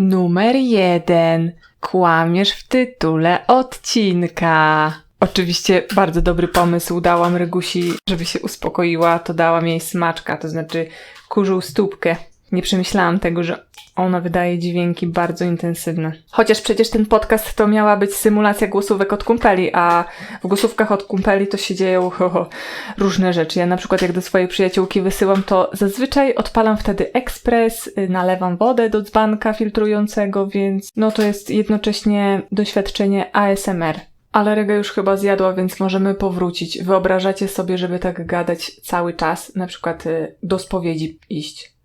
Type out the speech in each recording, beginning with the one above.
Numer jeden. Kłamiesz w tytule odcinka. Oczywiście bardzo dobry pomysł dałam Regusi, żeby się uspokoiła, to dałam jej smaczka, to znaczy kurzył stópkę. Nie przemyślałam tego, że ona wydaje dźwięki bardzo intensywne. Chociaż przecież ten podcast to miała być symulacja głosówek od kumpeli, a w głosówkach od kumpeli to się dzieją ho, ho, różne rzeczy. Ja na przykład jak do swojej przyjaciółki wysyłam, to zazwyczaj odpalam wtedy ekspres, y, nalewam wodę do dzbanka filtrującego, więc no to jest jednocześnie doświadczenie ASMR. Ale Rega już chyba zjadła, więc możemy powrócić. Wyobrażacie sobie, żeby tak gadać cały czas, na przykład y, do spowiedzi iść.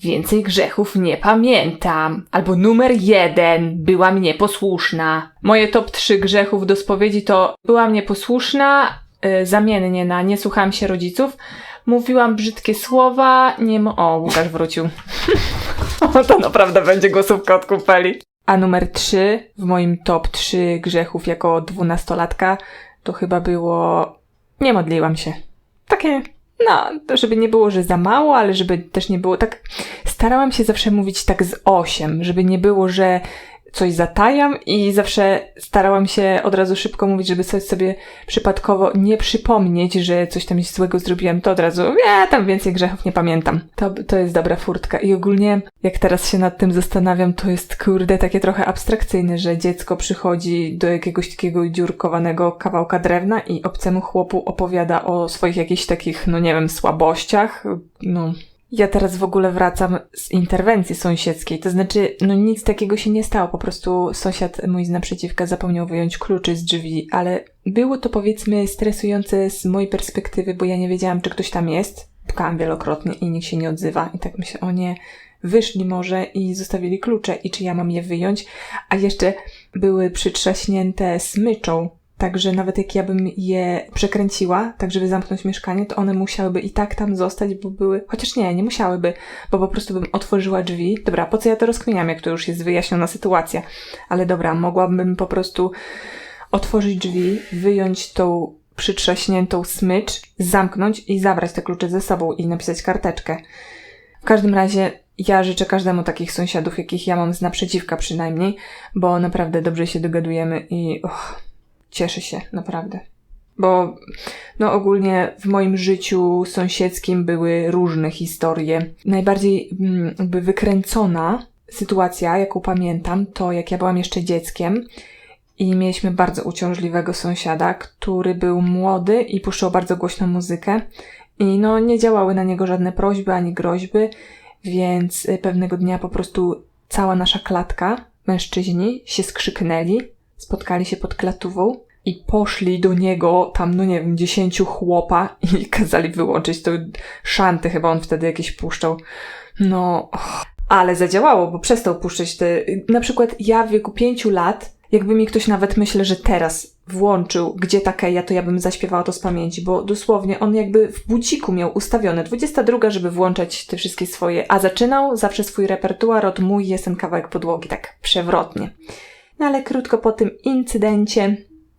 Więcej grzechów nie pamiętam. Albo numer jeden, byłam nieposłuszna. Moje top 3 grzechów do spowiedzi to byłam nieposłuszna, y, zamiennie na nie słuchałam się rodziców, mówiłam brzydkie słowa, nie mo- O, Łukasz wrócił. o, to naprawdę będzie głosówka od kupeli. A numer 3 w moim top 3 grzechów jako dwunastolatka to chyba było nie modliłam się. Takie no, żeby nie było, że za mało, ale żeby też nie było tak. Starałam się zawsze mówić tak z osiem, żeby nie było, że coś zatajam i zawsze starałam się od razu szybko mówić, żeby coś sobie przypadkowo nie przypomnieć, że coś tam złego zrobiłam, to od razu, ja tam więcej grzechów nie pamiętam. To, to jest dobra furtka. I ogólnie, jak teraz się nad tym zastanawiam, to jest kurde takie trochę abstrakcyjne, że dziecko przychodzi do jakiegoś takiego dziurkowanego kawałka drewna i obcemu chłopu opowiada o swoich jakichś takich, no nie wiem, słabościach, no ja teraz w ogóle wracam z interwencji sąsiedzkiej, to znaczy, no nic takiego się nie stało, po prostu sąsiad mój z naprzeciwka zapomniał wyjąć kluczy z drzwi, ale było to powiedzmy stresujące z mojej perspektywy, bo ja nie wiedziałam, czy ktoś tam jest. Pukałam wielokrotnie i nikt się nie odzywa. I tak myślę, o nie, wyszli może i zostawili klucze i czy ja mam je wyjąć, a jeszcze były przytrzaśnięte smyczą, Także nawet jak ja bym je przekręciła, tak żeby zamknąć mieszkanie, to one musiałyby i tak tam zostać, bo były. Chociaż nie, nie musiałyby, bo po prostu bym otworzyła drzwi. Dobra, po co ja to rozkminiam, jak to już jest wyjaśniona sytuacja. Ale dobra, mogłabym po prostu otworzyć drzwi, wyjąć tą przytrzaśniętą smycz, zamknąć i zabrać te klucze ze sobą i napisać karteczkę. W każdym razie ja życzę każdemu takich sąsiadów, jakich ja mam z naprzeciwka przynajmniej, bo naprawdę dobrze się dogadujemy i och, cieszę się, naprawdę. Bo no ogólnie w moim życiu sąsiedzkim były różne historie. Najbardziej mm, jakby wykręcona sytuacja, jaką pamiętam, to jak ja byłam jeszcze dzieckiem i mieliśmy bardzo uciążliwego sąsiada, który był młody i puszczał bardzo głośną muzykę. I no nie działały na niego żadne prośby ani groźby, więc y, pewnego dnia po prostu cała nasza klatka, mężczyźni, się skrzyknęli, spotkali się pod klatową i poszli do niego tam, no nie wiem, dziesięciu chłopa i kazali wyłączyć to szanty, chyba on wtedy jakieś puszczał. No, ale zadziałało, bo przestał puszczać te, na przykład ja w wieku pięciu lat, jakby mi ktoś nawet myślę, że teraz włączył Gdzie ta Keja, to ja bym zaśpiewała to z pamięci, bo dosłownie on jakby w buciku miał ustawione 22, żeby włączać te wszystkie swoje, a zaczynał zawsze swój repertuar od Mój jest ten kawałek podłogi, tak przewrotnie. No ale krótko po tym incydencie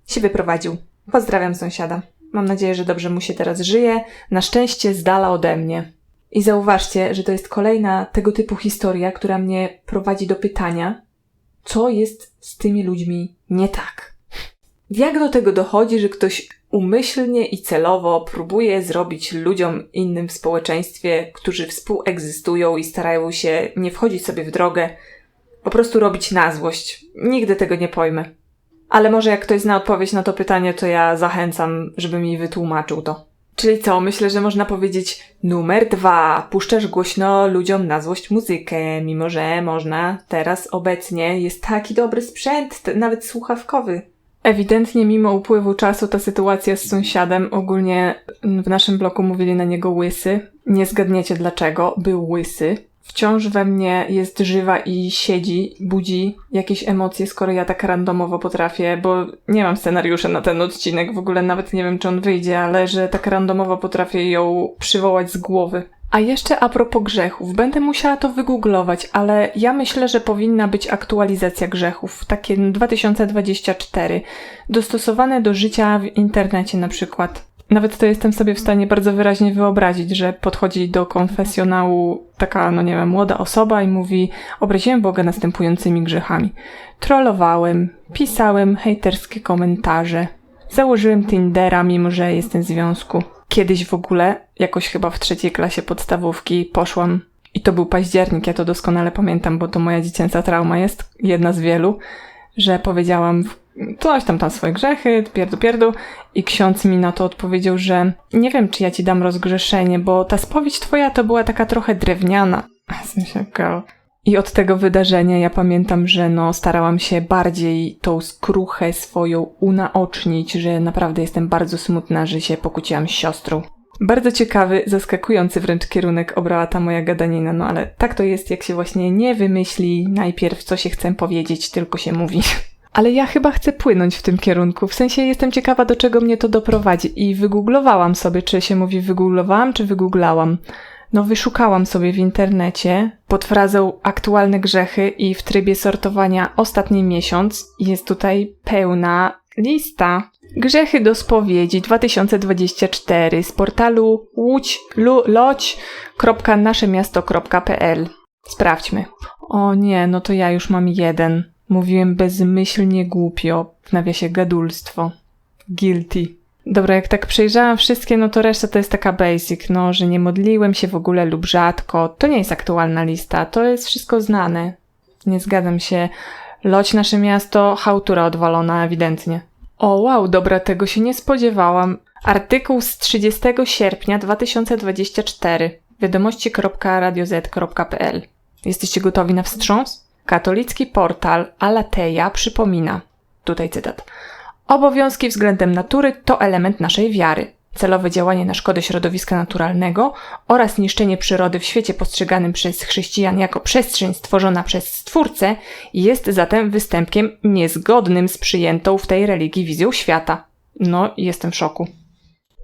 się wyprowadził. Pozdrawiam sąsiada. Mam nadzieję, że dobrze mu się teraz żyje, na szczęście z dala ode mnie. I zauważcie, że to jest kolejna tego typu historia, która mnie prowadzi do pytania, co jest z tymi ludźmi nie tak. Jak do tego dochodzi, że ktoś umyślnie i celowo próbuje zrobić ludziom innym w społeczeństwie, którzy współegzystują i starają się nie wchodzić sobie w drogę, po prostu robić na złość? Nigdy tego nie pojmę. Ale może jak ktoś zna odpowiedź na to pytanie, to ja zachęcam, żeby mi wytłumaczył to. Czyli co, myślę, że można powiedzieć numer dwa. Puszczasz głośno ludziom na złość muzykę, mimo że można teraz obecnie jest taki dobry sprzęt, nawet słuchawkowy. Ewidentnie mimo upływu czasu ta sytuacja z sąsiadem, ogólnie w naszym bloku mówili na niego łysy. Nie zgadniecie dlaczego, był łysy wciąż we mnie jest żywa i siedzi, budzi jakieś emocje, skoro ja tak randomowo potrafię, bo nie mam scenariusza na ten odcinek, w ogóle nawet nie wiem, czy on wyjdzie, ale że tak randomowo potrafię ją przywołać z głowy. A jeszcze a propos grzechów, będę musiała to wygooglować, ale ja myślę, że powinna być aktualizacja grzechów, takie 2024, dostosowane do życia w internecie na przykład. Nawet to jestem sobie w stanie bardzo wyraźnie wyobrazić, że podchodzi do konfesjonału taka, no nie wiem, młoda osoba i mówi: Obraziłem Boga następującymi grzechami. Trollowałem, pisałem hejterskie komentarze, założyłem Tindera, mimo że jestem w związku. Kiedyś w ogóle, jakoś chyba w trzeciej klasie podstawówki, poszłam i to był październik, ja to doskonale pamiętam, bo to moja dziecięca trauma jest, jedna z wielu, że powiedziałam coś tam tam swoje grzechy, pierdu pierdu i ksiądz mi na to odpowiedział, że nie wiem, czy ja ci dam rozgrzeszenie, bo ta spowiedź twoja to była taka trochę drewniana. I od tego wydarzenia ja pamiętam, że no starałam się bardziej tą skruchę swoją unaocznić, że naprawdę jestem bardzo smutna, że się pokłóciłam z siostrą. Bardzo ciekawy, zaskakujący wręcz kierunek obrała ta moja gadanina, no ale tak to jest, jak się właśnie nie wymyśli najpierw, co się chcę powiedzieć, tylko się mówi. Ale ja chyba chcę płynąć w tym kierunku, w sensie jestem ciekawa, do czego mnie to doprowadzi i wygooglowałam sobie, czy się mówi wygooglowałam, czy wygooglałam. No, wyszukałam sobie w internecie pod frazą aktualne grzechy i w trybie sortowania ostatni miesiąc jest tutaj pełna lista. Grzechy do spowiedzi 2024 z portalu łódź.loć.naszemiasto.pl Sprawdźmy. O nie, no to ja już mam jeden. Mówiłem bezmyślnie głupio, w nawiasie gadulstwo. Guilty. Dobra, jak tak przejrzałam wszystkie, no to reszta to jest taka basic, no, że nie modliłem się w ogóle lub rzadko. To nie jest aktualna lista, to jest wszystko znane. Nie zgadzam się. Loć nasze miasto, hałtura odwalona ewidentnie. O wow, dobra, tego się nie spodziewałam. Artykuł z 30 sierpnia 2024. Wiadomości.radioz.pl Jesteście gotowi na wstrząs? Katolicki portal Alateja przypomina, tutaj cytat, Obowiązki względem natury to element naszej wiary. Celowe działanie na szkodę środowiska naturalnego oraz niszczenie przyrody w świecie postrzeganym przez chrześcijan jako przestrzeń stworzona przez Stwórcę jest zatem występkiem niezgodnym z przyjętą w tej religii wizją świata. No, jestem w szoku.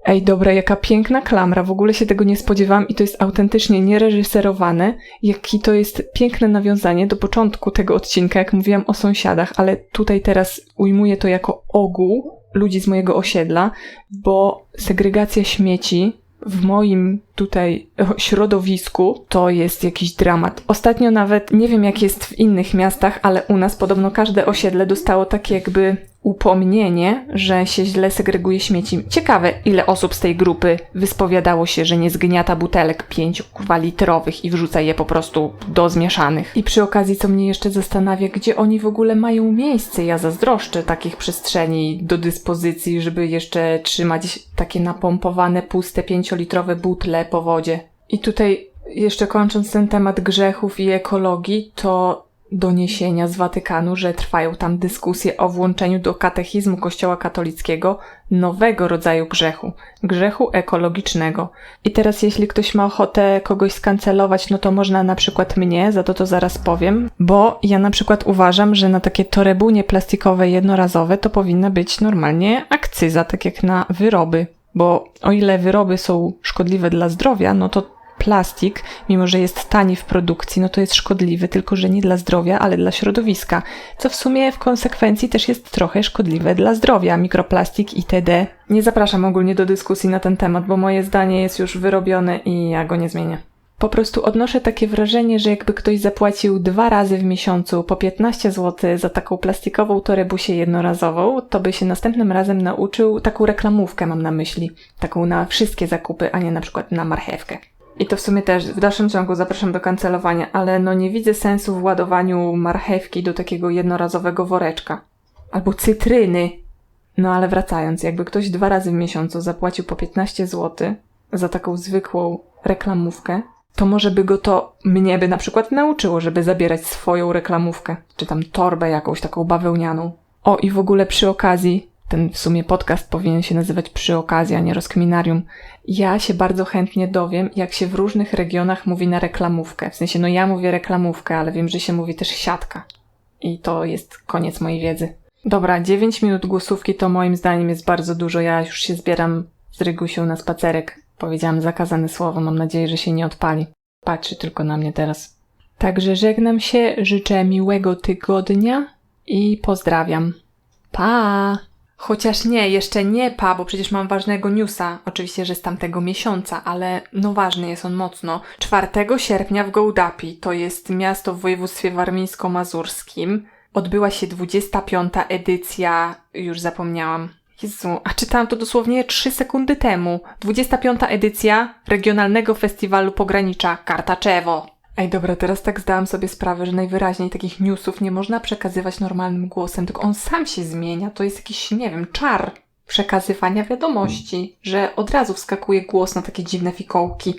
Ej, dobra, jaka piękna klamra, w ogóle się tego nie spodziewałam i to jest autentycznie niereżyserowane, jaki to jest piękne nawiązanie do początku tego odcinka, jak mówiłam o sąsiadach, ale tutaj teraz ujmuję to jako ogół ludzi z mojego osiedla, bo segregacja śmieci w moim tutaj środowisku to jest jakiś dramat. Ostatnio nawet, nie wiem jak jest w innych miastach, ale u nas podobno każde osiedle dostało takie jakby upomnienie, że się źle segreguje śmieci. Ciekawe, ile osób z tej grupy wyspowiadało się, że nie zgniata butelek 5 litrowych i wrzuca je po prostu do zmieszanych. I przy okazji, co mnie jeszcze zastanawia, gdzie oni w ogóle mają miejsce? Ja zazdroszczę takich przestrzeni do dyspozycji, żeby jeszcze trzymać takie napompowane, puste 5-litrowe butle po wodzie. I tutaj jeszcze kończąc ten temat grzechów i ekologii, to doniesienia z Watykanu, że trwają tam dyskusje o włączeniu do katechizmu Kościoła katolickiego nowego rodzaju grzechu grzechu ekologicznego. I teraz, jeśli ktoś ma ochotę kogoś skancelować, no to można na przykład mnie, za to to zaraz powiem, bo ja na przykład uważam, że na takie torebunie plastikowe jednorazowe to powinna być normalnie akcyza, tak jak na wyroby. Bo o ile wyroby są szkodliwe dla zdrowia, no to plastik, mimo że jest tani w produkcji, no to jest szkodliwy, tylko że nie dla zdrowia, ale dla środowiska, co w sumie w konsekwencji też jest trochę szkodliwe dla zdrowia, mikroplastik itd. Nie zapraszam ogólnie do dyskusji na ten temat, bo moje zdanie jest już wyrobione i ja go nie zmienię. Po prostu odnoszę takie wrażenie, że jakby ktoś zapłacił dwa razy w miesiącu po 15 zł za taką plastikową torebusię jednorazową, to by się następnym razem nauczył taką reklamówkę, mam na myśli. Taką na wszystkie zakupy, a nie na przykład na marchewkę. I to w sumie też w dalszym ciągu zapraszam do kancelowania, ale no nie widzę sensu w ładowaniu marchewki do takiego jednorazowego woreczka. Albo cytryny. No ale wracając, jakby ktoś dwa razy w miesiącu zapłacił po 15 zł za taką zwykłą reklamówkę, to może by go to, mnie by na przykład nauczyło, żeby zabierać swoją reklamówkę, czy tam torbę jakąś taką bawełnianą. O i w ogóle przy okazji, ten w sumie podcast powinien się nazywać przy okazji, a nie rozkminarium. Ja się bardzo chętnie dowiem, jak się w różnych regionach mówi na reklamówkę. W sensie, no ja mówię reklamówkę, ale wiem, że się mówi też siatka. I to jest koniec mojej wiedzy. Dobra, 9 minut głosówki to moim zdaniem jest bardzo dużo. Ja już się zbieram z Rygusią na spacerek. Powiedziałam zakazane słowo, mam nadzieję, że się nie odpali. Patrzy tylko na mnie teraz. Także żegnam się, życzę miłego tygodnia i pozdrawiam. Pa! Chociaż nie, jeszcze nie pa, bo przecież mam ważnego newsa. Oczywiście, że z tamtego miesiąca, ale no ważny jest on mocno. 4 sierpnia w Gołdapi, to jest miasto w województwie warmińsko-mazurskim, odbyła się 25. edycja, już zapomniałam. Jezu, a czytałam to dosłownie 3 sekundy temu. 25. edycja Regionalnego Festiwalu Pogranicza Kartaczewo. Ej, dobra, teraz tak zdałam sobie sprawę, że najwyraźniej takich newsów nie można przekazywać normalnym głosem, tylko on sam się zmienia. To jest jakiś, nie wiem, czar przekazywania wiadomości, że od razu wskakuje głos na takie dziwne fikołki.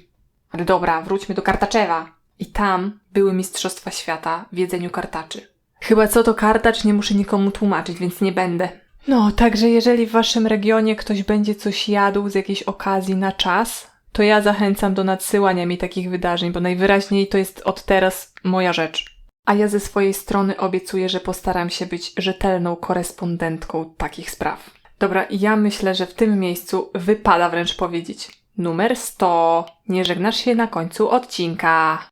Ale dobra, wróćmy do Kartaczewa. I tam były Mistrzostwa Świata w jedzeniu kartaczy. Chyba co to kartacz nie muszę nikomu tłumaczyć, więc nie będę. No, także jeżeli w waszym regionie ktoś będzie coś jadł z jakiejś okazji na czas, to ja zachęcam do nadsyłania mi takich wydarzeń, bo najwyraźniej to jest od teraz moja rzecz. A ja ze swojej strony obiecuję, że postaram się być rzetelną korespondentką takich spraw. Dobra, ja myślę, że w tym miejscu wypada wręcz powiedzieć. Numer 100. Nie żegnasz się na końcu odcinka.